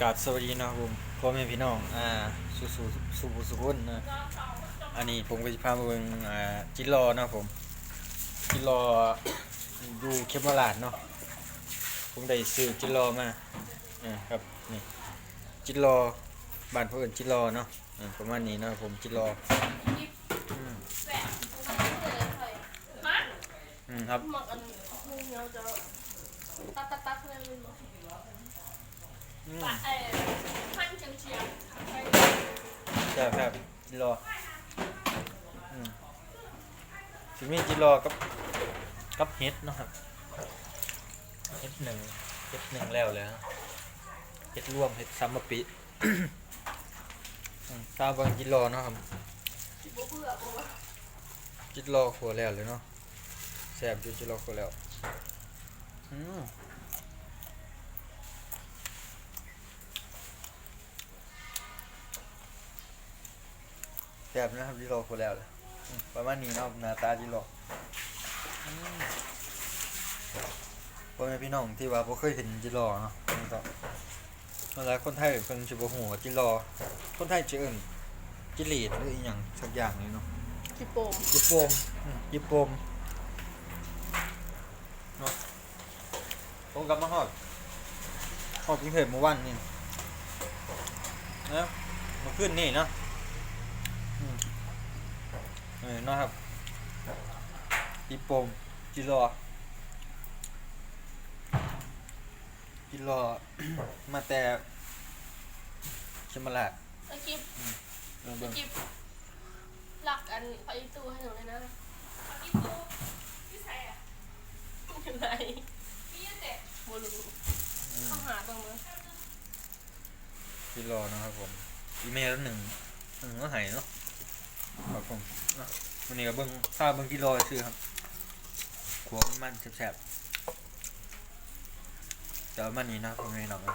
กราบสวัสดีนะครับผมพ่อแม่พี่น้อง อ่าสุสุสุสุสุขุนนะ อันนี้ผมก็จะพามาเบิ่งอ่าจิรอนะครับผม จิรออยู่เคมราดเนาะ ผมได้ซื้อจิรอมาอ่าครับ นี่ จิรอบ้านเพื่อนจิรอเนาะอ่าประมาณนี้นะผมจิรออืมครับหมักอันนึงเราจะตัดตัดตัดเลยมันบ ปะเออพันเฉียงเฉียงแซ่บครับจิโรออืมสิมีจิโรอกับกับเฮ็ดเนาะครับเฮ็ดหนึ่งเฮ็ดหนึ่งแล้วเลยฮะเฮ็ดร่วมเฮ็ดซัมมะปิตาบางจิตรอเนาะครับจิตรอขัวแล้วเลยเนาะแซ่บอยู่จิตรอขัวแล้วอืม แซ่บนะครับจิตรอขัวแล้วเลยอืมประมาณนี้เนาะหน้าตาจิตรออืมพ่อแม่พี่น้องที่ว่าบ่เคยเห็นจิตรอเนาะนี่ก็หลายคนไทยเพิ่นสิบ่ฮู้ว่าจิรอคนไทยจะเอิ้นจิลีดหรืออีหยังสักอย่างนี่เนาะจิโปมจิโปมอืมจิโปมเนาะผมกลับมาฮอดฮอดกรุงเทพเมื่อวานนี่นะเมื่อคืนนี่เนาะอืม เออเนาะครับจิโปมจิรอจิรอ มาแต่เชยงมาลาดไอ้กิบเออเบิ่งกิบหลักอันไปตู้ให้หนูเลยนะไปตู้พี่ใส่อะอยู่ไหนพี่ยังเด็กบรูอืมต้องหาตรงมือจิรอนะครับผมอีเมลหนึ่งหนึ่งก็หายเนาะ ครับผมวันนี้ก็เบิ้งข้าวเบิ้งจิรอชื่อครับขัวมันแฉบๆแต่ว่ามันนี้นะผมไม่หนอกน